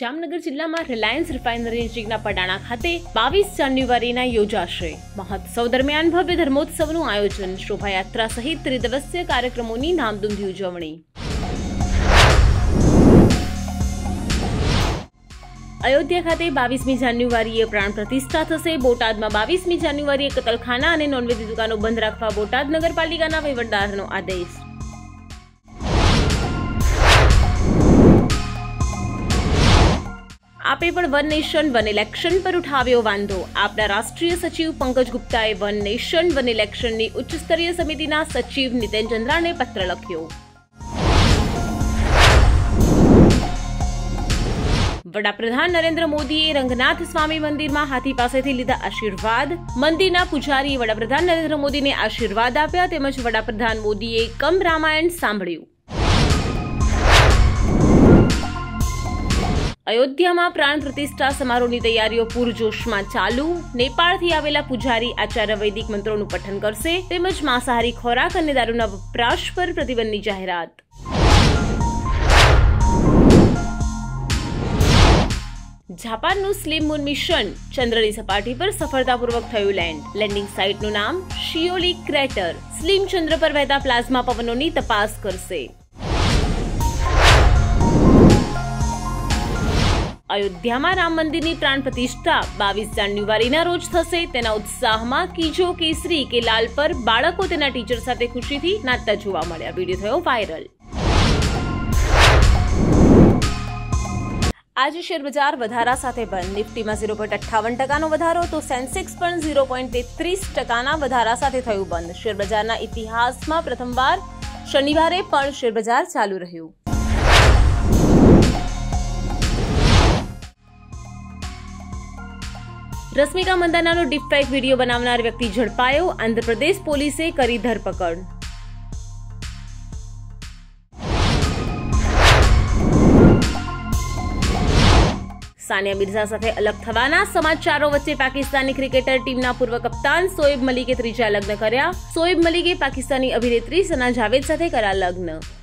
જામનગર જિલ્લામાં Reliance refinery નજીકના પડાણા ખાતે બાવીસ જાન્યુઆરીના યોજાશે. મહોત્સવ દરમિયાન ભવ્ય ધર્મોત્સવનું આયોજન, શોભાયાત્રા સહિત ત્રિદિવસીય કાર્યક્રમોની નામધૂમથી ઉજવણી. અયોધ્યા ખાતે બાવીસમી જાન્યુઆરીએ પ્રાણ પ્રતિષ્ઠા થશે. બોટાદમાં બાવીસમી જાન્યુઆરીએ કતલખાના અને નોનવેજની દુકાનો બંધ રાખવા બોટાદ નગરપાલિકાના વહીવટદારનો આદેશ. આપે પણ વન નેશન, વન ઇલેક્શન પર ઉઠાવ્યો વાંધો. આપના રાષ્ટ્રીય સચિવ પંકજ ગુપ્તાએ વન નેશન, વન ઇલેક્શનની ઉચ્ચ સ્તરીય સમિતિના સચિવ નીતિન ચંદ્રાને પત્ર લખ્યો. વડાપ્રધાન નરેન્દ્ર મોદીએ રંગનાથ સ્વામી મંદિરમાં હાથી પાસેથી લીધા આશીર્વાદ. મંદિરના પૂજારીએ વડાપ્રધાન નરેન્દ્ર મોદીને આશીર્વાદ આપ્યા, તેમજ વડાપ્રધાન મોદીએ કમ રામાયણ સાંભળ્યું. અયોધ્યામાં પ્રાણ પ્રતિષ્ઠા સમારોહની તૈયારીઓ પૂરજોશમાં ચાલુ. નેપાળથી આવેલા પૂજારી આચાર્ય વૈદિક મંત્રોનું પઠન કરશે. તેમજ માંસાહારી ખોરાક અને દારૂના વપરાશ પર પ્રતિબંધની જાહેરાત. જાપાનનું સ્લીમ મૂન મિશન ચંદ્રની સપાટી પર સફળતાપૂર્વક થયું લેન્ડ. લેન્ડિંગ સાઇટનું નામ શિયોલી ક્રેટર. સ્લીમ ચંદ્ર પર વહેતા પ્લાઝમા પવનોની તપાસ કરશે. અયોધ્યામાં રામ મંદિરની પ્રાણ પ્રતિષ્ઠા. બાવીસ જાન્યુઆરીના રોજ થશે. તેના ઉત્સાહમાં કીજો કેસરી કે લાલ પર બાળકો તેના ટીચર સાથે ખુશીથી નાચતા જોવા મળ્યા. વીડિયો થયો વાયરલ. આજે શેરબજાર વધારા સાથે બંધ. નિફ્ટીમાં ઝીરો પોઈન્ટ અઠ્ઠાવન ટકાનો વધારો તો સેન્સેક્સ પણ ઝીરો પોઈન્ટ તેત્રીસ ટકાના વધારા સાથે થયું બંધ. શેર બજારના ઇતિહાસમાં પ્રથમવાર શનિવારે પણ શેરબજાર ચાલુ રહ્યું. રશ્મિકા મંદાનાનો ડીપફેક વીડિયો બનાવનાર વ્યક્તિ ઝડપાયો. આંધ્રપ્રદેશ પોલીસે કરી ધરપકડ. સાનિયા મિર્ઝા સાથે અલગ થવાના સમાચારો વચ્ચે પાકિસ્તાની ક્રિકેટર ટીમના પૂર્વ કપ્તાન સોએબ મલિકે ત્રીજા લગ્ન કર્યા. સોએબ મલિકે પાકિસ્તાની અભિનેત્રી સના જાવેદ સાથે કર્યા લગ્ન.